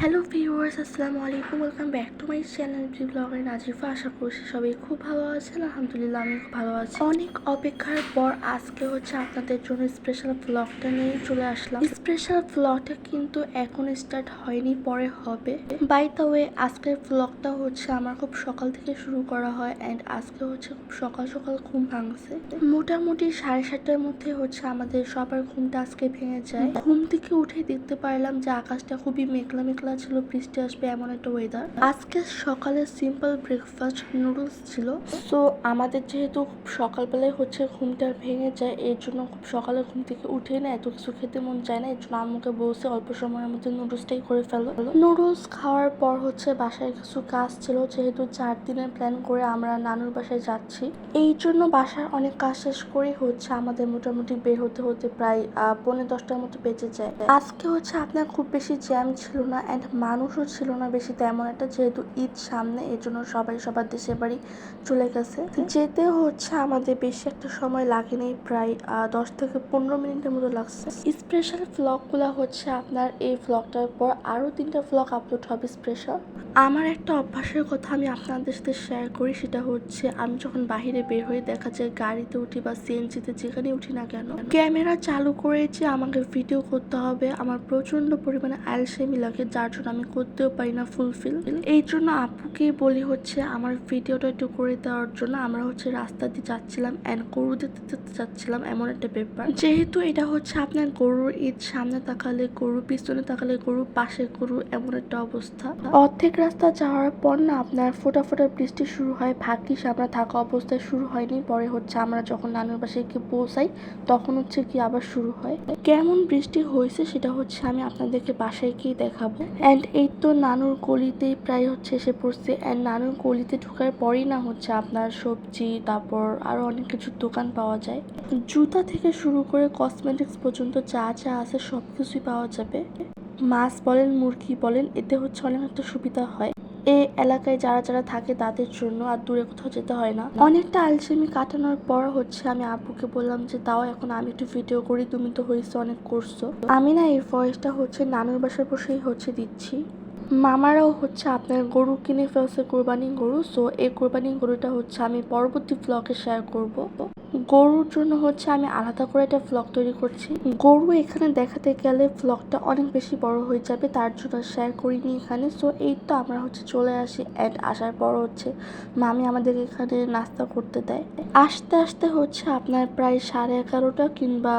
Hello viewers আসসালামু আলাইকুম welcome back to my channel B blogger Nazifa আশা করছি সবাই খুব ভালো আছেন, আলহামদুলিল্লাহ আমি খুব ভালো আছি। অনেক অপেক্ষার পর আজকে হচ্ছে আপনাদের জন্য স্পেশাল ব্লগটা নিয়ে চলে আসলাম। স্পেশাল ব্লগটা কিন্তু এখন স্টার্ট হয়নি, পরে হবে। বাই দ্য ওয়ে আজকের ব্লগটা হচ্ছে আমার খুব সকাল থেকে শুরু করা হয় অ্যান্ড আজকে হচ্ছে খুব সকাল সকাল ঘুম ভাঙছে। মোটামুটি সাড়ে সাতটার মধ্যে হচ্ছে আমাদের সবার ঘুমটা আজকে ভেঙে যায়। ঘুম থেকে উঠে দেখতে পারলাম যে আকাশটা খুবই মেঘলা মেঘলা ছিল বৃষ্টি আসবে এমন একটা ওয়েদার আজকে সকালে সিম্পল ব্রেকফাস্ট নুডলস ছিল। সো আমাদের যেহেতু সকালবেলায় হচ্ছে ঘুমটা ভেঙে যায় এর জন্য খুব সকালে ঘুম থেকে উঠে না এত কিছু খেতে মন চায় না এর জন্য আম্মুকে বলছে অল্প সময়ের মধ্যে নুডলসটাই করে ফেলো। নুডলস খাওয়ার পর হচ্ছে বাসায় কিছু কাজ ছিল যেহেতু চার দিনের প্ল্যান করে আমরা নানুর বাসায় যাচ্ছি। এই জন্য বাসার অনেক কাজ শেষ করে হচ্ছে আমাদের মোটামুটি বের হতে হতে প্রায় আহ, পৌনে দশটার মতো বেঁচে যায়। আজকে হচ্ছে আপনার খুব বেশি জ্যাম ছিল না অ্যান্ড মানুষও ছিল না বেশি তেমন একটা, যেহেতু ঈদ সামনে এই জন্য সবাই সবার দেশের বাড়ি চলে গেছে। যেতে হচ্ছে আমাদের বেশি একটা সময় লাগেনি, প্রায় দশ থেকে পনেরো মিনিটের মতো লাগছে। স্পেশাল ব্লগগুলো হচ্ছে আপনার, এই ব্লগটার পর আরও তিনটা ব্লগ আপলোড হবে স্পেশাল। আমার একটা অভ্যাসের কথা আমি আপনাদের সাথে শেয়ার করি, সেটা হচ্ছে আমি যখন বাইরে বের হয়ে দেখা যায় গাড়িতে উঠি বা সিএনজিতে যেখানে উঠি না কেন, ক্যামেরা চালু করে যে আমাকে ভিডিও করতে হবে, আমার প্রচণ্ড পরিমাণে আলসেমি লাগে, যার জন্য আমি করতেও পারি না ফুলফিল এই জন্য আপুকে বলি হচ্ছে, আমার ভিডিওটা একটু করে দেওয়ার জন্য আমরা হচ্ছে রাস্তা দিয়ে যাচ্ছিলাম অ্যান্ড গরু দিতে যাচ্ছিলাম এমন একটা ব্যাপার। যেহেতু এটা হচ্ছে আপনার গরুর ঈদ, সামনে তাকালে গরু, পিছনে তাকালে গরু, পাশে গরু এমন একটা অবস্থা। অর্ধেক রাস্তা যাওয়ার পর না আপনার ফোটা ফোটা বৃষ্টি শুরু হয়, ভাগ্যিস আমরা থাকা অবস্থায় শুরু হয়নি। পরে হচ্ছে আমরা যখন নানুর বাসায় গিয়ে পৌঁছাই, তখন হচ্ছে কি আবার শুরু হয়। কেমন বৃষ্টি হয়েছে সেটা হচ্ছে আমি আপনাদেরকে বাসায় গিয়ে দেখাবো। অ্যান্ড এই তো নানুর গলিতেই প্রায় হচ্ছে এসে পড়ছে। অ্যান্ড নানুর গলিতে ঢোকার পরেই না হচ্ছে আপনার সবজি, তারপর আরও অনেক কিছু দোকান পাওয়া যায়। জুতা থেকে শুরু করে কসমেটিক্স পর্যন্ত যা যা আছে সব কিছুই পাওয়া যাবে। মাছ বলেন, মুরগি বলেন, এতে হচ্ছে অনেক একটা সুবিধা হয়। এই এলাকায় যারা যারা থাকে তাদের জন্য আর দূরে কোথাও যেতে হয় না। অনেকটা আলসেমি কাটানোর পর হচ্ছে আমি আব্বুকে বললাম যে তাও এখন আমি একটু ভিডিও করি, তুমি তো হয়েছে, অনেক করছ। আমি না এই ভয়েসটা হচ্ছে নানুর বাসায় বসেই হচ্ছে দিচ্ছি। মামারাও হচ্ছে আপনার গরু কিনে ফেলছে কোরবানি গরু সো এই কোরবানি গরুটা হচ্ছে আমি পরবর্তী ব্লগে শেয়ার করব। গরুর জন্য হচ্ছে আমি আলাদা করে একটা ব্লগ তৈরি করছি। গরু এখানে দেখাতে গেলে ব্লগটা অনেক বেশি বড় হয়ে যাবে, তার জন্য শেয়ার করিনি এখানে। সো এই তো আমরা হচ্ছে চলে আসি অ্যান্ড আসার পর হচ্ছে মামি আমাদের এখানে নাস্তা করতে দেয়। আসতে আসতে হচ্ছে আপনার প্রায় সাড়ে এগারোটা কিংবা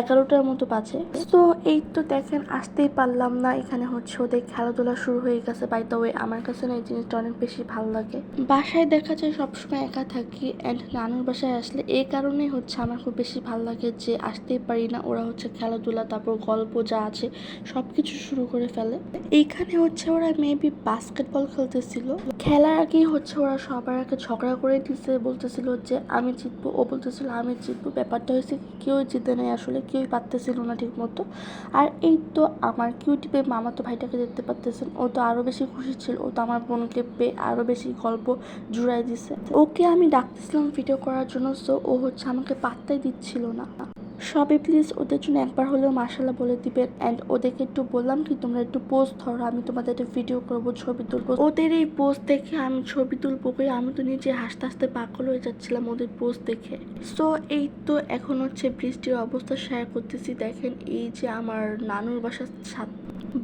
এগারোটার মতো বাজে। তো এই তো দেখেন, আসতেই পারলাম না। এখানে হচ্ছে ওদের খেলাধুলা শুরু হয়ে গেছে। বাই দ্য ওয়ে আমার কাছে না এই জিনিসটা অনেক বেশি ভালো লাগে। বাসায় দেখা যায় সবসময় একা থাকি অ্যান্ড নানুর বাসায় আসলে এই কারণেই হচ্ছে আমার খুব বেশি ভালো লাগে যে আসতেই পারি না। ওরা হচ্ছে খেলাধুলা, তারপর গল্প যা আছে সব কিছু শুরু করে ফেলে। এইখানে হচ্ছে ওরা মেবি বাস্কেটবল খেলতেছিল। খেলার আগেই হচ্ছে, ওরা সবার আগে ঝগড়া করে দিছে, বলতেছিল যে আমি জিতবো। ও বলতেছিল, আমি জিতবো। ব্যাপারটা হয়েছে কেউ জিতে নেই আসলে, কেউই পারতেছিল না ঠিক মতো আর এই তো আমার কিউটিপে মামা তো ভাইটাকে দেখতে পারতেছেন, ও তো আরও বেশি খুশি ছিল, ও তো আমার বোনকে পেয়ে আরও বেশি গল্প জুড়াই দিছে। ওকে আমি ডাকতেছিলাম ভিডিও করার জন্য সো ও হচ্ছে আমাকে পাত্তাই দিচ্ছিল না। সবে প্লিজ ওদের জন্য একবার হলেও মার্শাল্লাহ বলে দিবেন। অ্যান্ড ওদেরকে একটু বললাম কি, তোমরা একটু পোস্ট ধরো, আমি তোমাদের একটা ভিডিও করব, ছবি তুলবো। ওদের এই পোস্ট দেখে আমি ছবি তুলবো করে আমি তো নিজে হাসতে হাসতে পাগল হয়ে যাচ্ছিলাম ওদের পোস্ট দেখে। সো এই তো এখন হচ্ছে বৃষ্টির অবস্থা শেয়ার করতেছি। দেখেন এই যে আমার নানুর বাসার ছাদ।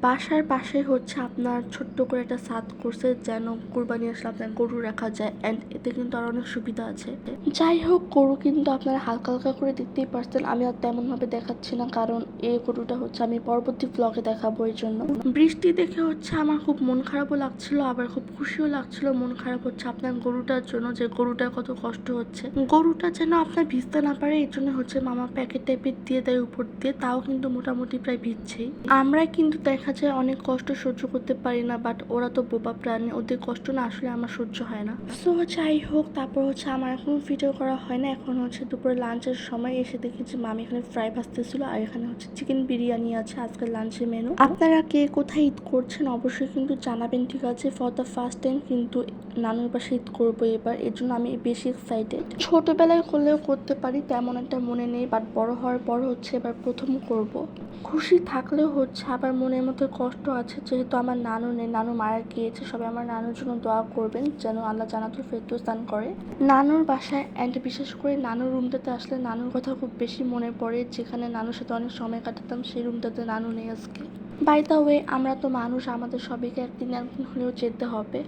বাসার পাশে হচ্ছে আপনার ছোট্ট করে একটা ছাদ করছে, যেন কুরবানি আসলে আপনার গরু রাখা যায় অ্যান্ড এতে কিন্তু আর অনেক সুবিধা আছে। যাই হোক, গরু কিন্তু আপনারা হালকা হালকা করে দেখতেই পারছেন, আমি আর তেমন ভাবে দেখাচ্ছি না, কারণ এই গরুটা হচ্ছে আমি পরবর্তী ব্লগে দেখাবো এর জন্য। বৃষ্টি দেখে হচ্ছে আমার খুব মন খারাপও লাগছিল, আবার খুব খুশিও লাগছিল, মন খারাপ হচ্ছে আপনার গরুটার জন্য, যে গরুটার কত কষ্ট হচ্ছে। গরুটা যেন আপনার ভিজতে না পারে, এই জন্য হচ্ছে মামা প্যাকেট টাইপের দিয়ে দেয় উপর দিয়ে, তাও কিন্তু মোটামুটি প্রায় ভিজছেই। আমরা কিন্তু দেখা যায় অনেক কষ্ট সহ্য করতে পারি না বাট ওরা তো বোবা প্রাণী, ওদের কষ্ট না আসলে আমার সহ্য হয় না। সো যাই হোক, তারপর হচ্ছে আমার এখন ভিডিও করা হয় না, এখন হচ্ছে দুপুরে লাঞ্চের সময় এসে দেখি যে মামি এখানে ফ্রাই ভাজতেছিল, আর এখানে হচ্ছে চিকেন বিরিয়ানি আছে, আজকের লাঞ্চের মেনু আপনারা কে কোথায় ঈদ করছেন অবশ্যই কিন্তু জানাবেন, ঠিক আছে? ফর দ্য ফার্স্ট টাইম কিন্তু নানুর পাশে ঈদ করব এবার, এর জন্য আমি বেশি এক্সাইটেড ছোটবেলায় করলেও করতে পারি, তেমন একটা মনে নেই বাট বড় হওয়ার পর হচ্ছে এবার প্রথম করব। খুশি থাকলেও হচ্ছে আবার মনের মধ্যে কষ্ট আছে, যেহেতু আমার নানু নেই, নানু মারা গিয়েছে, সবাই আমার নানুর জন্য দোয়া করবেন যেন আল্লাহ জানাতুল ফেরদৌস দান করে। নানুর বাসায় অ্যান্ড বিশেষ করে নানুর রুমটাতে আসলে নানুর কথা খুব বেশি মনে পড়ে, যেখানে নানুর সাথে অনেক সময় কাটাতাম, সেই রুমটাতে নানু নেই আজকে। বাই দ্য ওয়ে আমরা তো মানুষ, আমাদের সবাইকে একদিন একদিন হলেও যেতে হবে।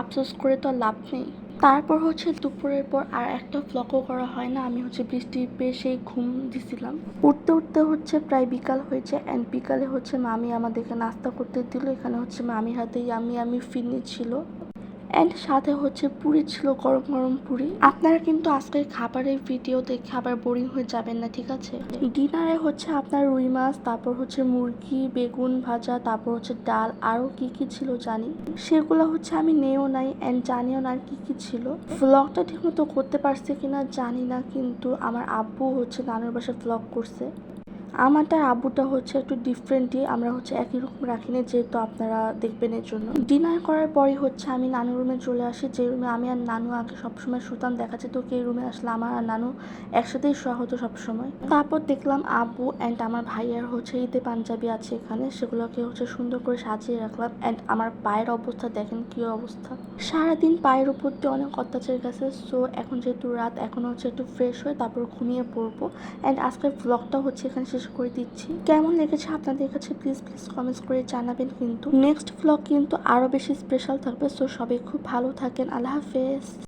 আফসোস করে তো লাভ নেই। তারপর হচ্ছে দুপুরের পর আর একটা ফ্লকও করা হয় না। আমি হচ্ছে বৃষ্টি পেয়ে সেই ঘুম দিছিলাম। উঠতে উঠতে হচ্ছে প্রায় বিকাল হয়েছে অ্যান্ড বিকালে হচ্ছে মামি আমাদেরকে নাস্তা করতে দিল। এখানে হচ্ছে মামি হাতেই আমি আমি ফিরনি ছিল। অ্যান্ড সাথে হচ্ছে পুরি ছিল গরম গরম পুরি। আপনারা কিন্তু আজকের খাবারের ভিডিও দেখে আবার বোরিং হয়ে যাবেন না, ঠিক আছে? ডিনারে হচ্ছে আপনার রুই মাছ, তারপর হচ্ছে মুরগি, বেগুন ভাজা, তারপর হচ্ছে ডাল, আরও কি কি ছিল জানি? সেগুলো হচ্ছে আমি নেও নাই অ্যান্ড জানিও না কি কি ছিল। ভ্লগটা ঠিকমতো করতে পারছে কিনা জানি না, কিন্তু আমার আব্বু হচ্ছে নানুর বাসায় ভ্লগ করছে। আমারটা আবুটা হচ্ছে একটু ডিফারেন্টই আমরা হচ্ছে একই রকম রাখি না যেহেতু আপনারা দেখবেন এর জন্য। ডিনার করার পরই হচ্ছে আমি নানু রুমে চলে আসি, যে রুমে আমি আর নানু আগে সবসময় শুতাম, দেখা যেত কি রুমে আসলে আমার আর নানু একসাথেই শোয়া হতো সবসময়। তারপর দেখলাম আবু অ্যান্ড আমার ভাইয়ার হচ্ছে ঈদে পাঞ্জাবি আছে এখানে, সেগুলোকে হচ্ছে সুন্দর করে সাজিয়ে রাখলাম অ্যান্ড আমার পায়ের অবস্থা, দেখেন কি অবস্থা। সারাদিন পায়ের উপর দিয়ে অনেক অত্যাচার গেছে সো এখন যেহেতু রাত এখন হচ্ছে একটু ফ্রেশ হয়ে তারপর ঘুমিয়ে পড়ব। অ্যান্ড আজকের ব্লগটা হচ্ছে এখানে শেষ করে দিচ্ছি। কেমন লেগেছে আপনাদের কাছে? প্লিজ প্লিজ কমেন্টস করে জানাবেন কিন্তু। নেক্সট ব্লগ কিন্তু আরও বেশি স্পেশাল থাকবে সো সবাই খুব ভালো থাকেন। আল্লাহ হাফেজ।